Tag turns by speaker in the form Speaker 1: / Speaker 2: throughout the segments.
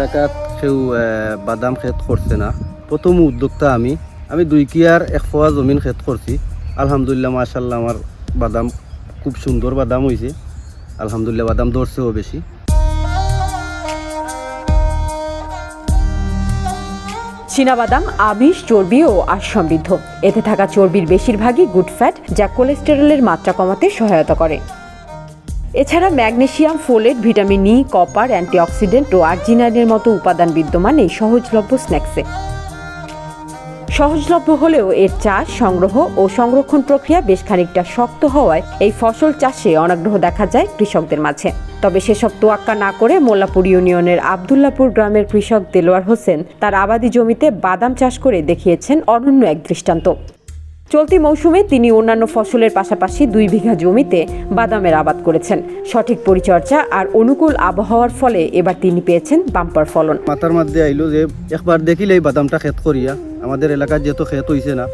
Speaker 1: এলাকাত কেউ বাদাম ক্ষেত করছে না। প্রথম উদ্যোক্তা আমি। আমি দুই কিয়ার এক ফোয়া জমিন ক্ষেত করছি আলহামদুলিল্লাহ মাশাল্লাহ আমার বাদাম খুব সুন্দর বাদাম হয়েছে আলহামদুলিল্লাহ, বাদাম ধরছেও বেশি
Speaker 2: চীনাবাদাম আমিষ, চর্বি ও আঁশ সমৃদ্ধ। এতে থাকা চর্বির বেশিরভাগই গুড ফ্যাট, যা কোলেস্টেরলের মাত্রা কমাতে সহায়তা করে। এছাড়া magnesium, folate, vitamin E copper, antioxidant ও আর্জিনাইনের মতো উপাদান বিদ্যমান এই সহজলভ্য স্ন্যাক্সে। সহজলভ্য হলেও এর চাষ, সংগ্রহ ও সংরক্ষণ প্রক্রিয়া বেশ খানিকটা শক্ত হওয়ায় এই ফসল চাষে অনাগ্রহ দেখা যায় কৃষকদের মাঝে। তবে সেসব তোয়াক্কা না করে মোল্লাপুর ইউনিয়নের আবদুল্লাপুর গ্রামের কৃষক দেলোয়ার হোসেন তার আবাদি জমিতে বাদাম চাষ করে দেখিয়েছেন অনন্য এক দৃষ্টান্ত। চলতি মৌসুমে তিনি অন্যান্য ফসলের পাশাপাশি দুই বিঘা জমিতে বাদামের আবাদ করেছেন। সঠিক পরিচর্যা আর অনুকূল আবহাওয়ার ফলে এবার তিনি পেয়েছেন বাম্পার ফলন।
Speaker 1: মাথার মধ্যে আইলো যে একবার দেখিলে এই বাদামটা ক্ষেত করিয়া আমাদের এলাকার যেহেতু ক্ষেত হয়েছে না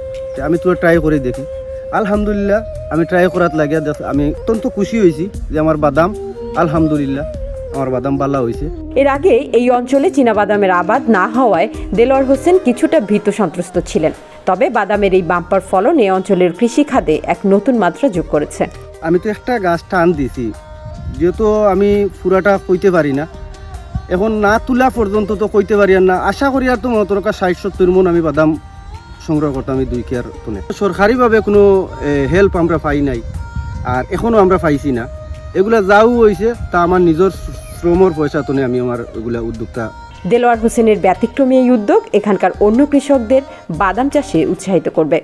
Speaker 1: আমি তো ট্রাই করে দেখি। আলহামদুলিল্লাহ আমি ট্রাই করাত লাগিয়া দেখ আমি অত্যন্ত খুশি হয়েছি যে আমার বাদাম আলহামদুলিল্লাহ আমার বাদাম বালা হয়েছে
Speaker 2: এর আগে এই অঞ্চলে চীনাবাদামের আবাদ না হওয়ায় দেলোয়ার হোসেন কিছুটা ভীত সন্ত্রস্ত ছিলেন। তবে বাদামের এই বাম্পার ফলন এই অঞ্চলের কৃষি খাদে এক নতুন মাত্রা যোগ করেছে।
Speaker 1: আমি তো একটা গাছ টান দিছি, যেহেতু আমি পুরাটা কইতে পারি না। এখন না তোলা পর্যন্ত তো কইতে পারি আর না, আশা করি আর তো মনে তোর ষাট সত্তর মন আমি বাদাম সংগ্রহ করতাম আমি দুই কেয়ার তুলে। সরকারিভাবে কোনো হেল্প আমরা পাই নাই, আর এখনও আমরা পাইছি না। এগুলা যাও হয়েছে তা আমার নিজের শ্রমর পয়সা তুলে আমি আমার এগুলা উদ্যোক্তা
Speaker 2: দেলোয়ার হোসেনের ব্যতিক্রমী এই উদ্যোগ এখানকার অন্য কৃষকদের বাদাম চাষে উৎসাহিত করবে।